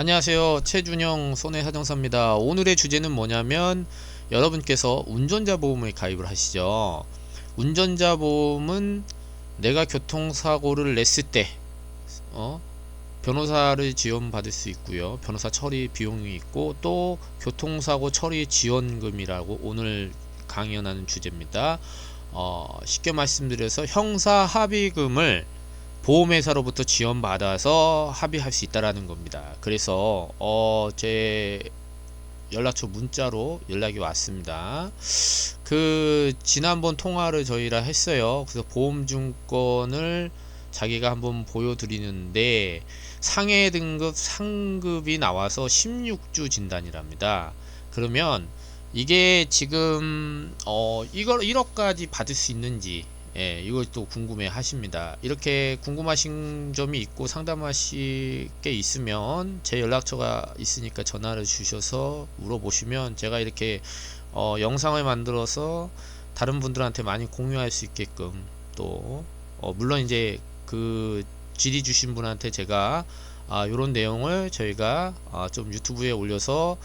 안녕하세요. 최준영 손해사정사입니다. 오늘의 주제는 뭐냐면 여러분께서 운전자 보험을 가입을 하시죠. 운전자 보험은 내가 교통사고를 냈을 때 어? 변호사를 지원받을 수 있고요. 변호사 처리 비용이 있고 또 교통사고 처리 지원금이라고 오늘 강연하는 주제입니다. 어, 쉽게 말씀드려서 형사 합의금을 보험회사로부터 지원받아서 합의할 수 있다라는 겁니다. 그래서 어, 제 연락처 문자로 연락이 왔습니다. 그 지난번 통화를 저희랑 했어요. 그래서 보험증권을 자기가 한번 보여드리는데 상해 등급 상급이 나와서 16주 진단이랍니다. 그러면 이게 지금 어 이걸 1억까지 받을 수 있는지 예, 또 궁금해 하십니다. 이렇게 궁금하신 점이 있고 상담하실 게 있으면 제 연락처가 있으니까 전화를 주셔서 물어보시면 제가 이렇게 어, 영상을 만들어서 다른 분들한테 많이 공유할 수 있게끔 또 어, 물론 이제 그 질의 주신 분한테 제가 아, 이런 내용을 저희가 아, 좀 유튜브에 올려서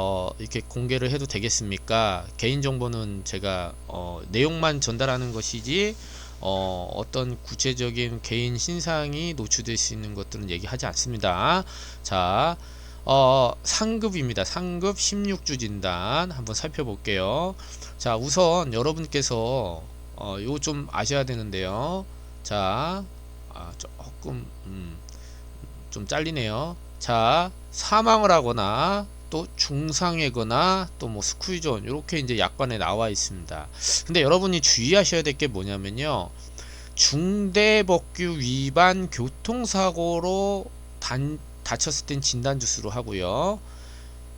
어, 이렇게 공개를 해도 되겠습니까? 개인정보는 제가 어, 내용만 전달하는 것이지 어, 어떤 구체적인 개인 신상이 노출될 수 있는 것들은 얘기하지 않습니다. 자, 어, 상급입니다. 상급 16주 진단 한번 살펴볼게요. 자, 우선 여러분께서 어, 요거 좀 아셔야 되는데요. 자, 아, 조금 음, 좀 잘리네요. 자, 사망을 하거나 또 중상이거나 또 뭐 스쿠이존 이렇게 이제 약관에 나와 있습니다. 근데 여러분이 주의하셔야 될 게 뭐냐면요. 중대법규 위반 교통사고로 단, 다쳤을 땐 진단주스로 하고요.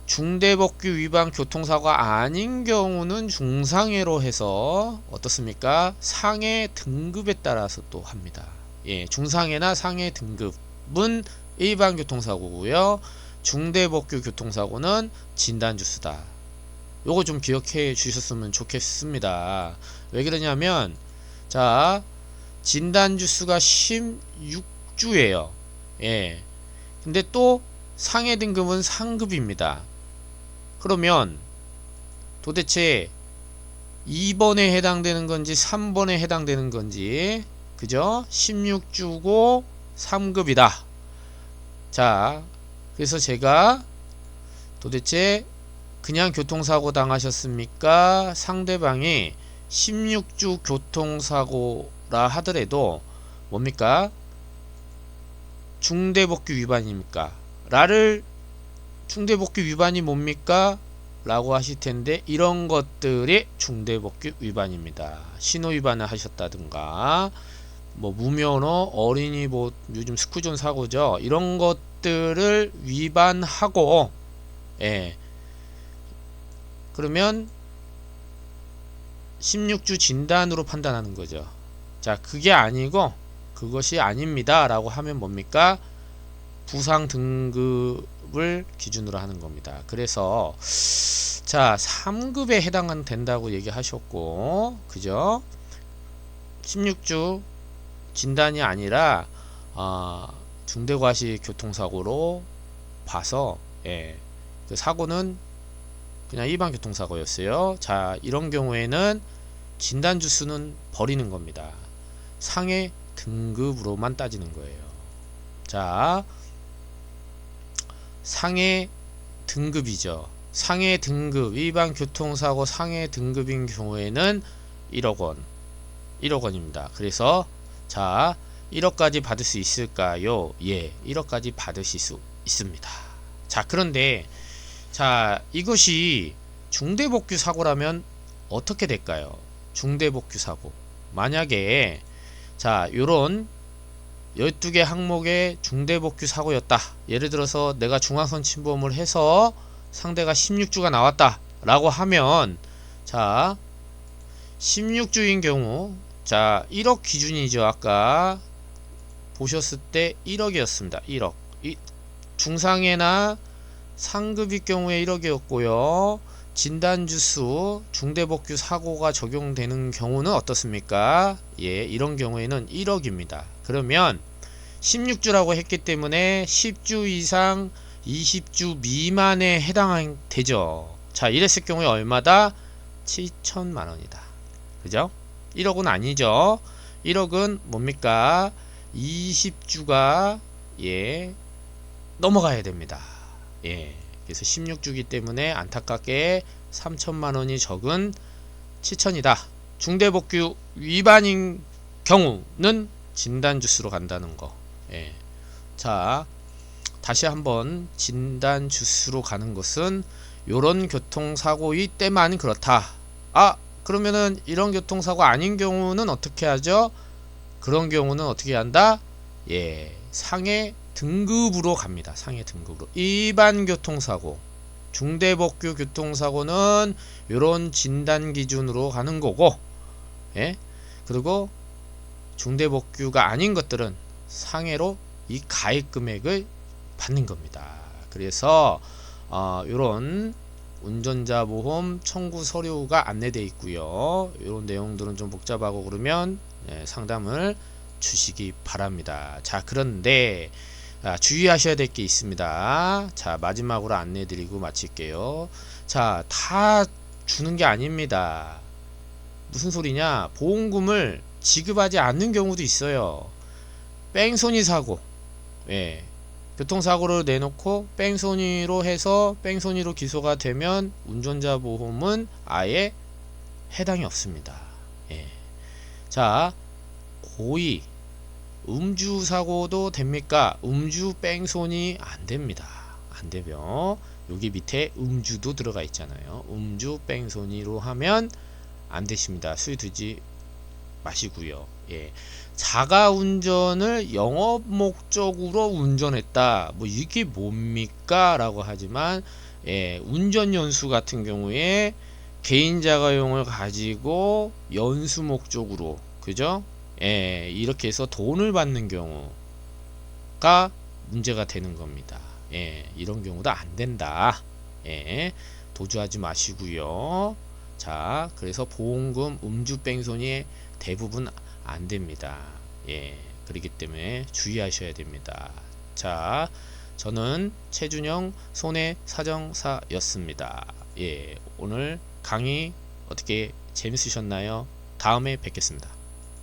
중대법규 위반 교통사고가 아닌 경우는 중상해로 해서 어떻습니까? 상해 등급에 따라서 또 합니다. 예, 중상해나 상해 등급은 일반 교통사고고요. 중대법규 교통사고는 진단주스다. 요거 좀 기억해 주셨으면 좋겠습니다. 왜 그러냐면 자 진단주스가 16주예요. 예. 근데 또 상해 등급은 상급입니다. 그러면 도대체 2번에 해당되는 건지 3번에 해당되는 건지 그죠? 16주고 3급이다. 자, 그래서 제가 도대체 그냥 교통사고 당하셨습니까? 상대방이 16주 교통사고라 하더라도 뭡니까? 중대법규 위반입니까? 라를 중대법규 위반이 뭡니까? 라고 하실 텐데 이런 것들이 중대법규 위반입니다. 신호 위반을 하셨다든가 뭐 무면허 어린이 뭐 요즘 스쿠존 사고죠. 이런 것 들을 위반하고 예. 그러면 16주 진단으로 판단하는 거죠. 자, 그게 아니고 그것이 아닙니다. 라고 하면 뭡니까? 부상 등급을 기준으로 하는 겁니다. 그래서 자, 3급에 해당은 된다고 얘기하셨고 그죠? 16주 진단이 아니라 어, 중대과시 교통사고로 봐서 예, 그 사고는 그냥 일반 교통사고였어요. 자, 이런 경우에는 진단 주수는 버리는 겁니다. 상해 등급으로만 따지는 거예요. 자, 상해 등급이죠. 상해 등급, 일반 교통사고 상해 등급인 경우에는 1억 원, 1억 원입니다. 그래서 자, 1억까지 받을 수 있을까요? 예, 1억까지 받으실 수 있습니다. 자, 그런데 자, 이것이 중대복귀 사고라면 어떻게 될까요? 중대복귀 사고. 만약에 자, 요런 12개 항목의 중대복귀 사고였다. 예를 들어서 내가 중앙선 침범을 해서 상대가 16주가 나왔다. 라고 하면 자, 16주인 경우 자, 1억 기준이죠. 아까 보셨을 때 1억이었습니다. 1억. 이 중상해나 상급일 경우에 1억이었고요. 진단주수 중대복규 사고가 적용되는 경우는 어떻습니까? 예, 이런 경우에는 1억입니다. 그러면 16주라고 했기 때문에 10주 이상 20주 미만에 해당되죠. 자, 이랬을 경우에 얼마다? 7천만 원이다. 그죠? 1억은 아니죠. 1억은 뭡니까? 20주가 예 넘어가야 됩니다. 예. 그래서 16주기 때문에 안타깝게 3천만 원이 적은 7천이다. 중대복규 위반인 경우는 진단 주스로 간다는 거. 예. 자, 다시 한번 진단 주스로 가는 것은 요런 교통사고일 때만 그렇다. 아, 그러면은 이런 교통사고 아닌 경우는 어떻게 하죠? 그런 경우는 어떻게 한다? 예, 상해 등급으로 갑니다. 상해 등급으로. 일반 교통사고, 중대복규 교통사고는 요런 진단 기준으로 가는 거고, 예, 그리고 중대복규가 아닌 것들은 상해로 이 가액 금액을 받는 겁니다. 그래서 어, 이런 운전자 보험 청구 서류가 안내되어 있고요. 이런 내용들은 좀 복잡하고 그러면 예, 상담을 주시기 바랍니다. 자, 그런데 아, 주의하셔야 될 게 있습니다. 자, 마지막으로 안내 드리고 마칠게요. 자, 다 주는 게 아닙니다. 무슨 소리냐? 보험금을 지급하지 않는 경우도 있어요. 뺑소니 사고. 예. 교통사고를 내놓고 뺑소니로 해서 뺑소니로 기소가 되면 운전자 보험은 아예 해당이 없습니다. 예. 자, 고의 음주 사고도 됩니까? 음주 뺑소니 안 됩니다. 안 되며 여기 밑에 음주도 들어가 있잖아요. 음주 뺑소니로 하면 안 되십니다. 술 드지 마시고요. 예. 자가 운전을 영업 목적으로 운전했다. 뭐 이게 뭡니까? 라고 하지만 예, 운전 연수 같은 경우에 개인 자가용을 가지고 연수 목적으로 그죠? 예, 이렇게 해서 돈을 받는 경우가 문제가 되는 겁니다. 예, 이런 경우도 안 된다. 예, 도주하지 마시고요. 자, 그래서 보험금 음주 뺑소니 대부분 안 됩니다. 예, 그렇기 때문에 주의하셔야 됩니다. 자, 저는 최준영 손해 사정사였습니다. 예, 오늘 강의 어떻게 재밌으셨나요? 다음에 뵙겠습니다.